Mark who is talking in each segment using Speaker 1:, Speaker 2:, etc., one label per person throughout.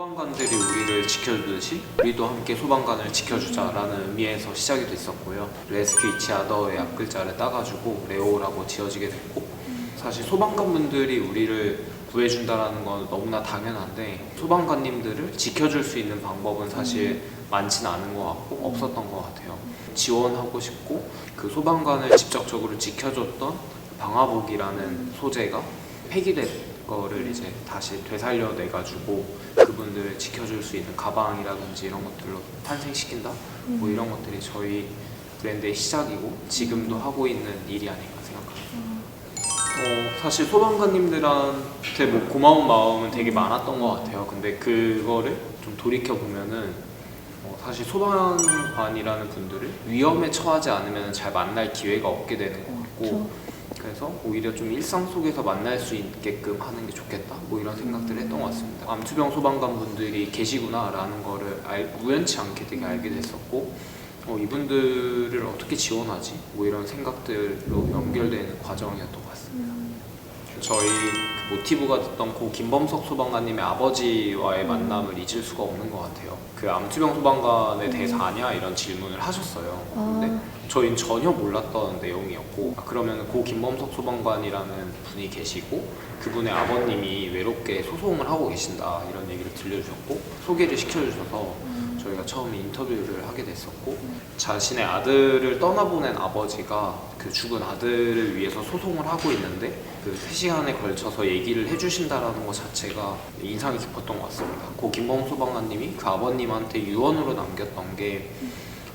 Speaker 1: 소방관들이 우리를 지켜주듯이 우리도 함께 소방관을 지켜주자라는 의미에서 시작이 됐었고요. 레스큐 이치 아더의 앞글자를 따가지고 레오라고 지어지게 됐고 사실 소방관분들이 우리를 구해준다라는 건 너무나 당연한데 소방관님들을 지켜줄 수 있는 방법은 사실 많지는 않은 것 같고 없었던 것 같아요. 지원하고 싶고 그 소방관을 직접적으로 지켜줬던 방화복이라는 소재가 폐기된 거를 이제 다시 되살려내가지고 그분들을 지켜줄 수 있는 가방이라든지 이런 것들로 탄생시킨다 뭐 이런 것들이 저희 브랜드의 시작이고 지금도 하고 있는 일이 아닌가 생각합니다. 어, 사실 소방관님들한테 뭐 고마운 마음은 되게 많았던 것 같아요. 근데 그거를 좀 돌이켜 보면은 어, 사실 소방관이라는 분들을 위험에 처하지 않으면 잘 만날 기회가 없게 되는 것 같고 그래서 오히려 좀 일상 속에서 만날 수 있게끔 하는 게 좋겠다. 뭐 이런 생각들을 했던 것 같습니다. 암투병 소방관 분들이 계시구나 라는 거를 알- 우연치 않게 되게 알게 됐었고 어, 이분들을 어떻게 지원하지? 뭐 이런 생각들로 연결되는 과정이었던 것 같습니다. 저희 그 모티브가 됐던 고 김범석 소방관님의 아버지와의 만남을 잊을 수가 없는 것 같아요. 그 암투병 소방관에 대해서 아냐 이런 질문을 하셨어요. 근데 저희는 전혀 몰랐던 내용이었고 아, 그러면 고 김범석 소방관이라는 분이 계시고 그분의 아버님이 외롭게 소송을 하고 계신다 이런 얘기를 들려주셨고 소개를 시켜주셔서 저희가 처음 인터뷰를 하게 됐었고 자신의 아들을 떠나보낸 아버지가 그 죽은 아들을 위해서 소송을 하고 있는데 그 3시간에 걸쳐서 얘기 를 해주신다라는 것 자체가 인상이 깊었던 것 같습니다. 고 김범 소방관님이 그 아버님한테 유언으로 남겼던 게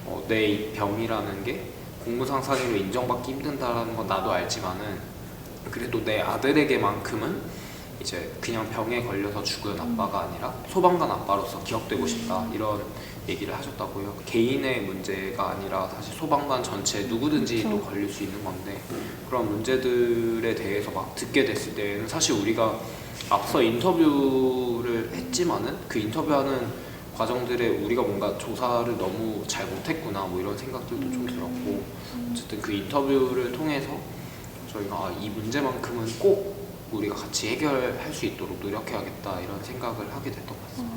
Speaker 1: 어, 병이라는 게 공무상 사기로 인정받기 힘든다라는 건 나도 알지만은 그래도 내 아들에게만큼은 이제 그냥 병에 걸려서 죽은 아빠가 아니라 소방관 아빠로서 기억되고 싶다 이런 얘기를 하셨다고요. 개인의 문제가 아니라 사실 소방관 전체 누구든지 또 걸릴 수 있는 건데 그런 문제들에 대해서 막 듣게 됐을 때는 사실 우리가 앞서 인터뷰를 했지만은 그 인터뷰하는 과정들에 우리가 뭔가 조사를 너무 잘 못했구나 뭐 이런 생각들도 좀 들었고 어쨌든 그 인터뷰를 통해서 저희가 아, 이 문제만큼은 꼭 우리가 같이 해결할 수 있도록 노력해야겠다 이런 생각을 하게 됐던 것 같습니다.